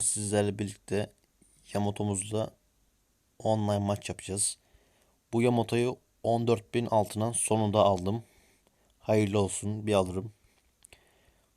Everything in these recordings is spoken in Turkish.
Sizlerle birlikte Yamato'muzla online maç yapacağız. Bu Yamato'yu 14.000 altından sonunda aldım. Hayırlı olsun bir alırım.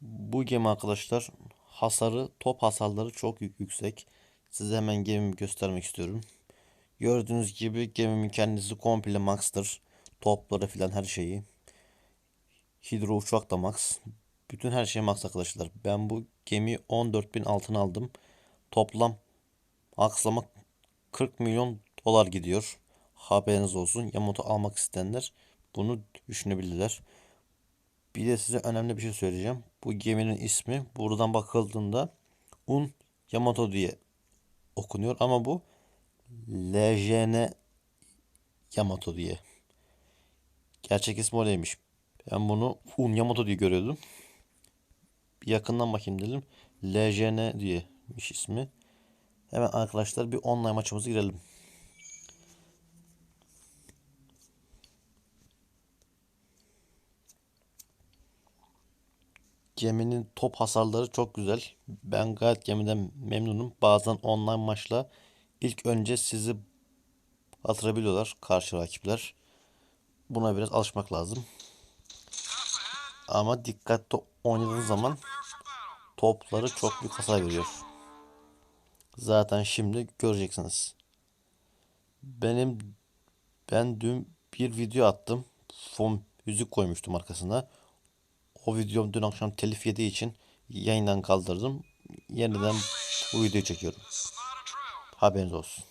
Bu gemi arkadaşlar hasarı top hasarları çok yük- yüksek. Size hemen gemimi göstermek istiyorum. Gördüğünüz gibi gemimin kendisi komple max'tır. Topları filan her şeyi. Hidro uçak da max. Bütün her şey max arkadaşlar. Ben bu gemiyi 14.000 altına aldım. Toplam akslama 40 milyon dolar gidiyor. Haberiniz olsun. Yamato almak isteyenler bunu düşünebilirler. Bir de size önemli bir şey söyleyeceğim. Bu geminin ismi buradan bakıldığında Un Yamato diye okunuyor ama bu LJN Yamato diye. Gerçek ismi öyleymiş. Ben bunu Un Yamato diye görüyordum. Bir yakından bakayım dedim. LJN diyemiş ismi. Hemen arkadaşlar bir online maçımıza girelim. Geminin top hasarları çok güzel. Ben gayet gemiden memnunum. Bazen online maçla ilk önce sizi batırabiliyorlar karşı rakipler. Buna biraz alışmak lazım. Ama dikkatli oynadığınız zaman topları çok büyük hasar veriyor. Zaten şimdi göreceksiniz. Benim ben dün bir video attım. Fon müzik koymuştum arkasına. O videom dün akşam telif yediği için yayından kaldırdım. Yeniden bu videoyu çekiyorum. Haberiniz olsun.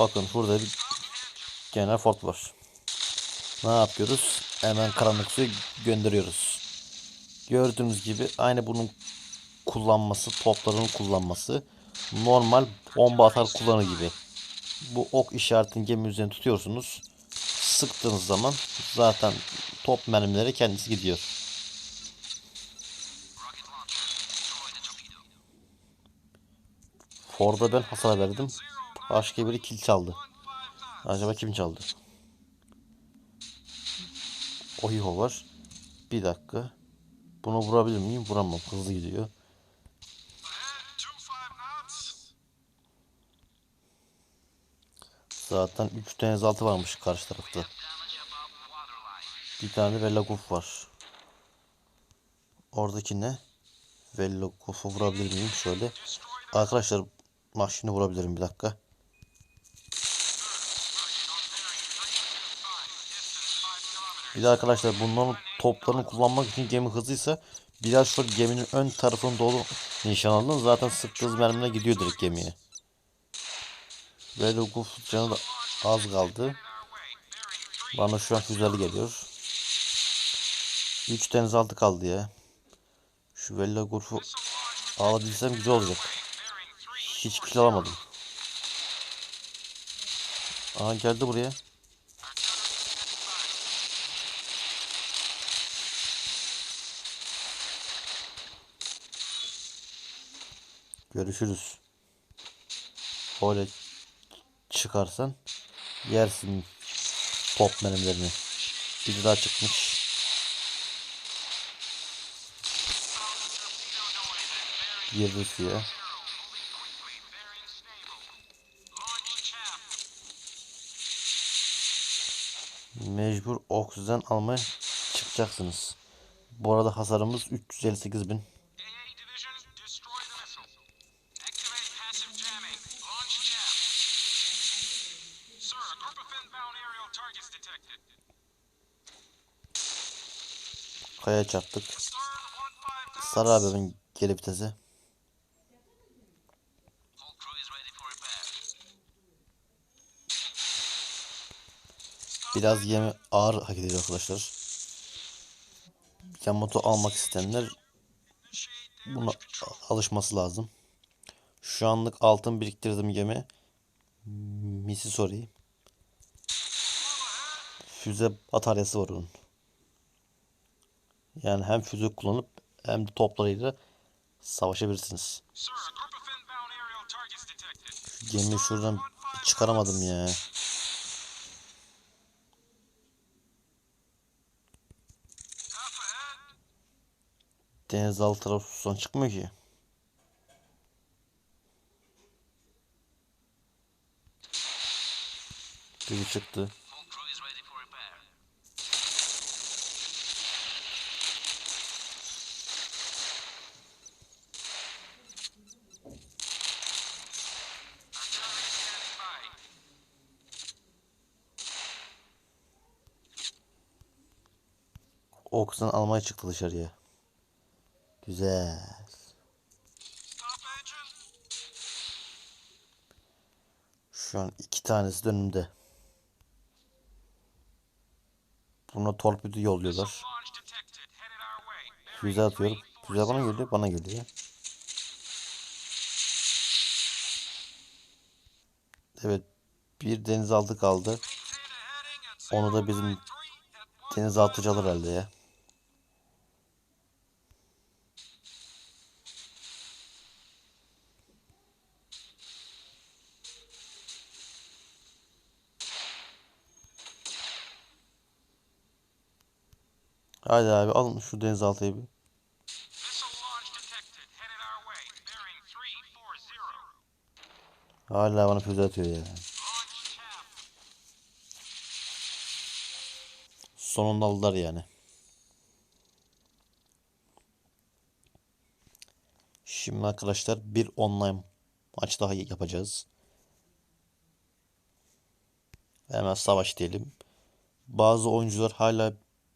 Bakın burada bir genel fort var. Ne yapıyoruz? Hemen karanlık gönderiyoruz. Gördüğünüz gibi aynı bunun kullanması, topların kullanması normal bomba atar kullanır gibi. Bu ok işaretini gemi üzerine tutuyorsunuz. Sıktığınız zaman zaten top mermileri kendisi gidiyor. Ford'a ben hasar verdim. Başka biri kill çaldı. Acaba kim çaldı? Ohiho var. Bir dakika. Bunu vurabilir miyim? Vuramam. Hızlı gidiyor. Zaten 3 tane altı varmış karşı tarafta. Bir tane de Velaguf var. Oradaki ne? Velaguf'u vurabilir miyim? Şöyle. Arkadaşlar maşını vurabilirim bir dakika. Bir de arkadaşlar bunların toplarını kullanmak için gemi hızlıysa biraz şöyle geminin ön tarafını dolu nişan alın. Zaten sıktığınız mermine gidiyor direkt gemiye. Ve Luguf canı da az kaldı. Bana şu an güzel geliyor. 3 denizaltı kaldı ya. Şu Vella Gurf'u alabilsem güzel olacak. Hiç kill alamadım. Aha geldi buraya. Görüşürüz. Öyle çıkarsan yersin top mermilerini. Bir daha çıkmış. Girdi suya. Mecbur oksijen almaya çıkacaksınız. Bu arada hasarımız 358 bin. AA division, destroy the missile. Activate Biraz yeme ağır hareket ediyor arkadaşlar. Yamato almak isteyenler buna alışması lazım. Şu anlık altın biriktirdim gemi. Missouri. Füze bataryası var onun. Yani hem füze kullanıp hem de toplarıyla savaşabilirsiniz. Sir, a group of inbound aerial targets detected. Gemi şuradan çıkaramadım ya. Denizaltı susan çıkmıyor ki. Biri çıktı. Oksana almaya çıktı dışarıya. Güzel. Şu an iki tanesi de önümde. Buna torpido yolluyorlar. Füze atıyorum. Füze bana geliyor, bana geliyor. Evet, bir denizaltı kaldı. Onu da bizim 093 at denizaltıcı alır herhalde ya. Hadi abi alın şu denizaltıyı bir. Missile launch detected. Headed our way. Bearing 340. Hala bana füze atıyor ya. Sonunda aldılar yani. Şimdi arkadaşlar bir online maç daha yapacağız. Hemen savaş diyelim. Bazı oyuncular hala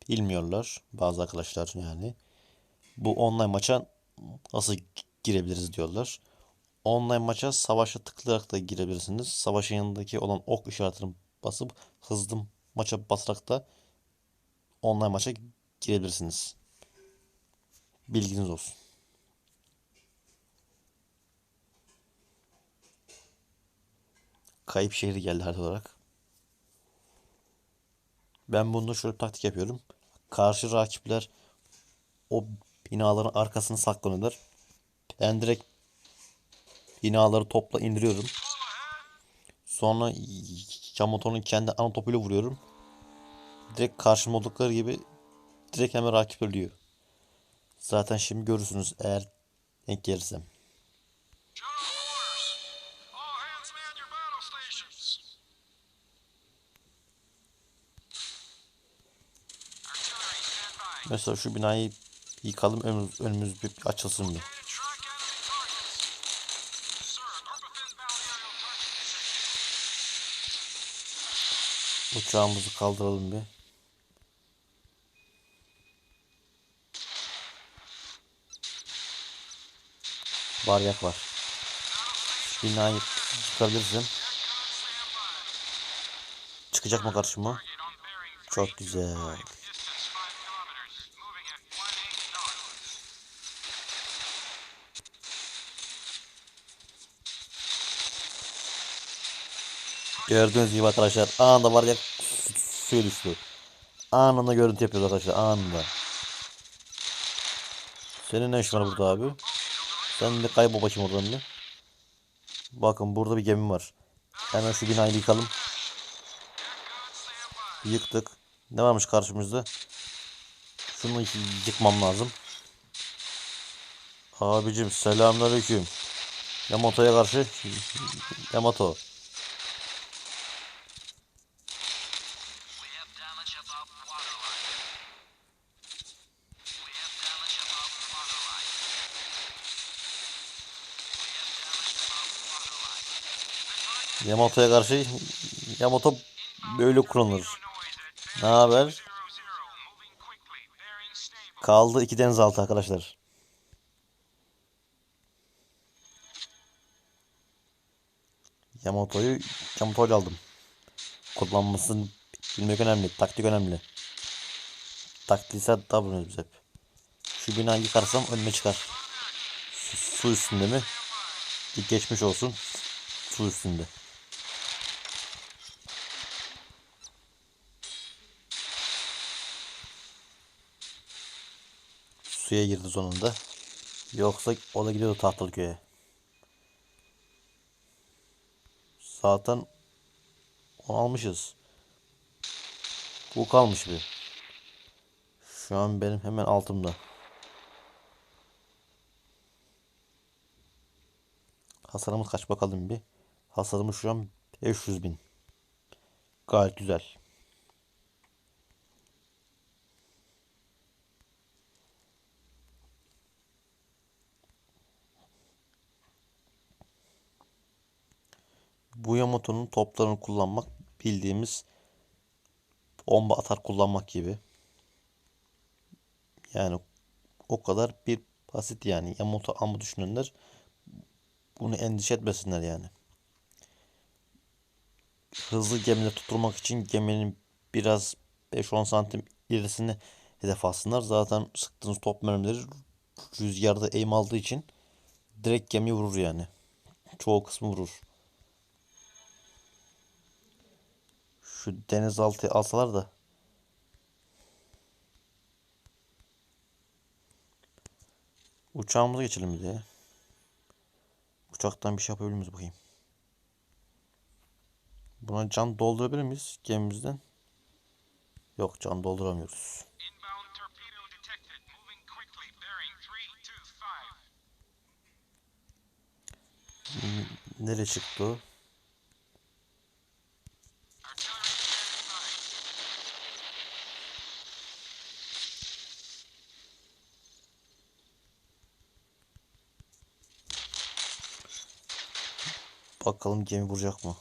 bilmiyorlar. Bazı arkadaşlar yani. Bu online maça nasıl girebiliriz diyorlar. Online maça savaşa tıklayarak da girebilirsiniz. Savaşın yanındaki olan ok işaretini basıp hızlı maça basarak da online maça girebilirsiniz. Bilginiz olsun. Kayıp şehri geldi harita olarak. Ben bunda şöyle bir taktik yapıyorum. Karşı rakipler o binaların arkasına saklanıyorlar. Ben direkt binaları topla indiriyorum. Sonra Yamato'nun kendi ana topuyla vuruyorum. Direkt karşıma oldukları gibi direkt hemen rakip ölüyor. Zaten şimdi görürsünüz eğer denk gelirsem. Mesela şu binayı yıkalım önümüz, önümüz bir açılsın bir. Uçağımızı kaldıralım bir. Baryak var. Binayı yıkabilirsin. Çıkacak mı karşıma? Çok güzel. Gördüğünüz gibi arkadaşlar anında var ya su- suya düştü. Anında görüntü yapıyoruz arkadaşlar anında. Senin ne işin var burada abi? Sen de kaybol bakayım oradan bir. Bakın burada bir gemi var. Hemen şu binayı yıkalım. Yıktık. Ne varmış karşımızda? Şunu yıkmam lazım. Abicim selamünaleyküm. Yamato'ya karşı Yamato. Yamato'ya karşı Yamato böyle kullanılır. Ne haber? 00. Moving quickly. Bearing stable. Kaldı iki denizaltı arkadaşlar. Yamato'yu Yamato'yla aldım. Kullanmasını bilmek önemli. Taktik önemli. Taktiksel davranıyoruz biz hep. Şu binayı yıkarsam önüme çıkar. Su, su üstünde mi? Geçmiş olsun. Su üstünde. suya girdi sonunda. Yoksa o da gidiyordu tahtalı köye. Zaten onu almışız. Bu kalmış bir. Şu an benim hemen altımda. Hasarımız kaç bakalım bir. Hasarımız şu an 500 bin. Gayet güzel. Bu Yamato'nun toplarını kullanmak bildiğimiz bomba atar kullanmak gibi. Yani o kadar bir basit yani. Yamato ama düşünenler bunu endişe etmesinler yani. Hızlı gemide tutturmak için geminin biraz 5-10 santim ilerisine hedef alsınlar. Zaten sıktığınız top mermileri rüzgarda eğim aldığı için direkt gemiyi vurur yani. Çoğu kısmı vurur. Şu denizaltı alsalar da uçağımıza geçelim bir de. Uçaktan bir şey yapabilir miyiz bakayım. Buna can doldurabilir miyiz gemimizden? Yok can dolduramıyoruz. Inbound torpedo detected. Moving quickly. Bearing 325. Nereye çıktı o? Bakalım gemi vuracak mı?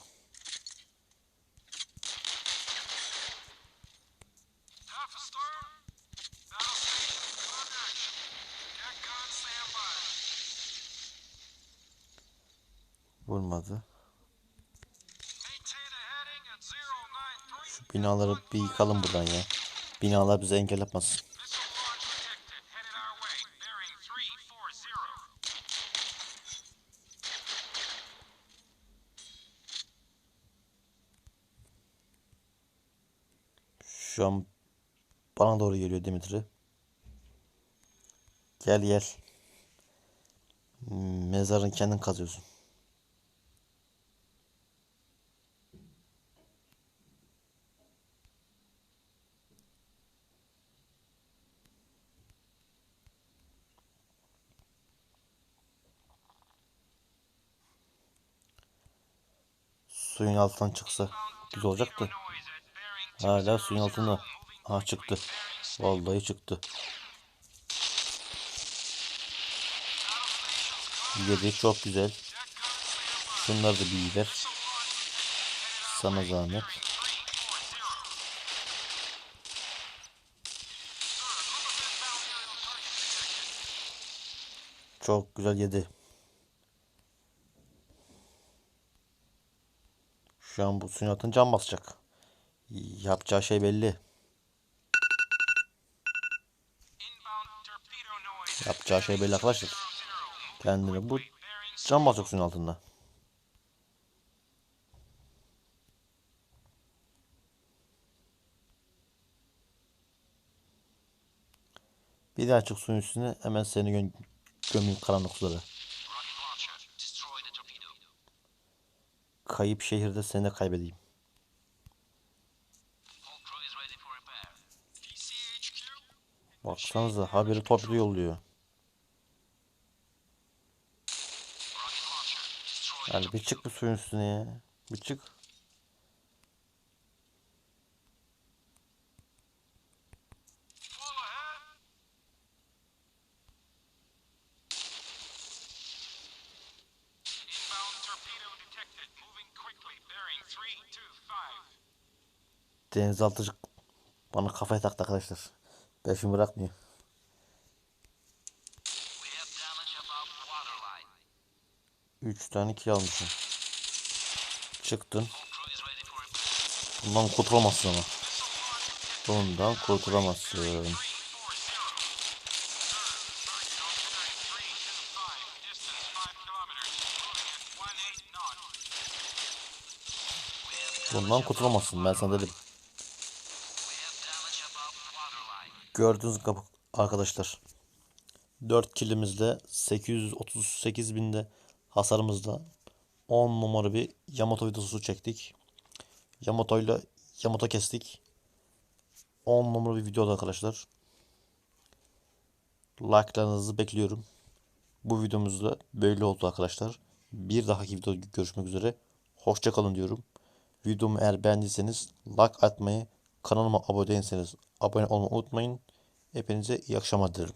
Vurmadı. Maintain a heading at 093. Şu binaları bir yıkalım buradan ya. Binalar bizi engel yapmasın. Şu an bana doğru geliyor Dimitri. Gel gel. Mezarın kendin kazıyorsun. Suyun altından çıksa güzel olacak Hala suyun altında. Ha çıktı. Vallahi çıktı. Yedi çok güzel. Şunları da bir ver. Sana zahmet. Çok güzel yedi. Şu an bu suyun altına can basacak. Yapacağı şey belli. Yapacağı şey belli arkadaşlar. Kendine bu can basacak suyun altında. Bir daha çık suyun üstüne hemen seni gö gömeyim karanlık sulara. Kayıp şehirde seni de kaybedeyim. Baksanıza haberi torpido yolluyor. Yani bir çık bu suyun üstüne ya. Bir çık. full ahead. Inbound torpedo detected. Moving quickly. Bearing 325. Denizaltı bana kafaya taktı arkadaşlar. Peşimi bırakmıyor. 3 tane kill almışım. Çıktın. Bundan kurtulamazsın ama. Bundan kurtulamazsın. 340. Bundan kurtulamazsın ben sana dedim. Gördüğünüz gibi arkadaşlar. 4 kilimizle 838 binde hasarımızla 10 numara bir Yamato videosu çektik. Yamato ile Yamato kestik. 10 numara bir videoda arkadaşlar. Like'larınızı bekliyorum. Bu videomuzda böyle oldu arkadaşlar. Bir dahaki videoda görüşmek üzere. Hoşça kalın diyorum. Videomu eğer beğendiyseniz like atmayı, kanalıma abone değilseniz abone olmayı unutmayın. Hepinize iyi akşamlar dilerim.